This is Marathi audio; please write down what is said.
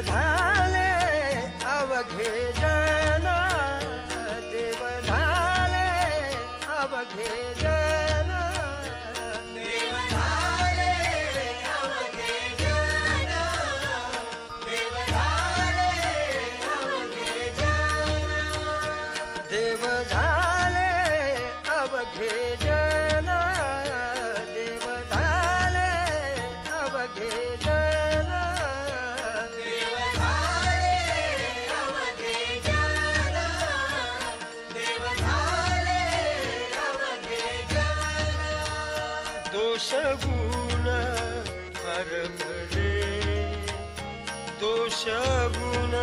झाले अवघे जन देव झाले अवघे जन देव झाले अवघे जन देव झाले अवघे जन देव झाले अवघे जन दोष गुण हरपले. दोष गुण